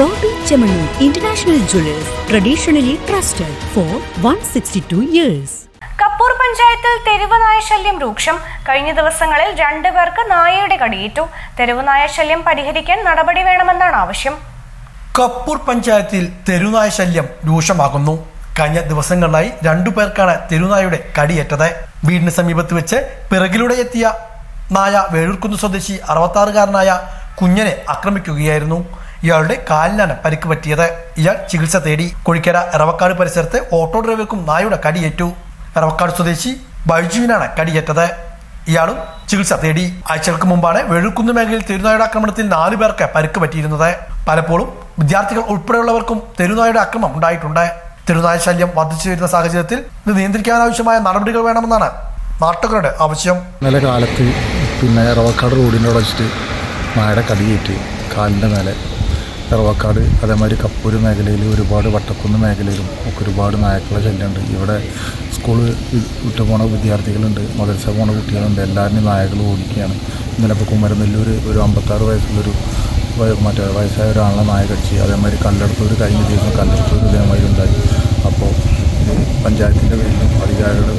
Bobby jewellers traditionally trusted for one sixty 162 years Kappur പഞ്ചായത്തിൽ തെരുവ് നായ ശല്യം രൂക്ഷം. കഴിഞ്ഞ ദിവസങ്ങളിൽ രണ്ടുപേർക്ക് നായയുടെ കടിയേറ്റു. തെരുവ് നായ ശല്യം പരിഹരിക്കാൻ നടപടി വേണമെന്നാണ് ആവശ്യം. കപ്പൂർ പഞ്ചായത്തിൽ തെരുനായ ശല്യം രൂക്ഷമാകുന്നു. കഴിഞ്ഞ ദിവസങ്ങളിലായി രണ്ടു പേർക്കാണ് തെരുനായയുടെ കടിയേറ്റത്. വീടിന് സമീപത്ത് വെച്ച് പിറകിലൂടെ എത്തിയ നായ വേഴൂർക്കുന്ന് സ്വദേശി അറുപത്താറുകാരനായ കുഞ്ഞനെ ആക്രമിക്കുകയായിരുന്നു. ഇയാളുടെ കാലിനാണ് പരിക്ക് പറ്റിയത്. ഇയാൾ ചികിത്സ തേടി കൊഴിക്കര എറവക്കാട് പരിസരത്ത് ഓട്ടോ ഡ്രൈവർക്കും നായയുടെ കടിയേറ്റു. എറവക്കാട് സ്വദേശി ബൈജുവിനാണ് കടിയേറ്റത്. ഇയാളും ചികിത്സ തേടി. ആഴ്ചകൾക്ക് മുമ്പാണ് വെഴുക്കുന്ന് മേഖലയിൽ തെരുനായുടെ ആക്രമണത്തിൽ നാലു പേർക്ക് പരിക്ക് പറ്റിയിരുന്നത്. പലപ്പോഴും വിദ്യാർത്ഥികൾ ഉൾപ്പെടെയുള്ളവർക്കും തെരുനായുടെ ആക്രമണം ഉണ്ടായിട്ടുണ്ട്. തെരുനായ ശല്യം വർദ്ധിച്ചു വരുന്ന സാഹചര്യത്തിൽ ഇത് നിയന്ത്രിക്കാനാവശ്യമായ നടപടികൾ വേണമെന്നാണ് നാട്ടുകാരുടെ ആവശ്യം. ഇന്നലെ കാലത്ത് പിന്നെ എറവക്കാട് റോഡിനോട് വെച്ചിട്ട് നായയുടെ കടിയേറ്റ് കാലിന്റെ മേലെ എറവക്കാട് അതേമാതിരി കപ്പൂര് മേഖലയിൽ ഒരുപാട് വട്ടക്കുന്ന് മേഖലയിലും ഒക്കെ ഒരുപാട് നായക്കളെ ശല്യമുണ്ട്. ഇവിടെ സ്കൂൾ വിട്ടു പോണ വിദ്യാർത്ഥികളുണ്ട് മദർസ പോണ കുട്ടികളുണ്ട്. എല്ലാവരും നായകൾ ഓടിക്കുകയാണ്. ഇന്നലെ ഇപ്പോൾ കുമരനെല്ലൂർ ഒരു അമ്പത്താറ് വയസ്സുള്ളൊരു വയ- മറ്റേ വയസ്സായ ഒരാളെ നായ കടിച്ച് അതേമാതിരി കല്ലെടുത്തൂർ കഴിഞ്ഞ ദിവസം കല്ലെടുത്തൂർ ഇതേമാതിരി ഉണ്ടായി. അപ്പോൾ പഞ്ചായത്തിന്റെ പേരിലും അധികാരികളുടെ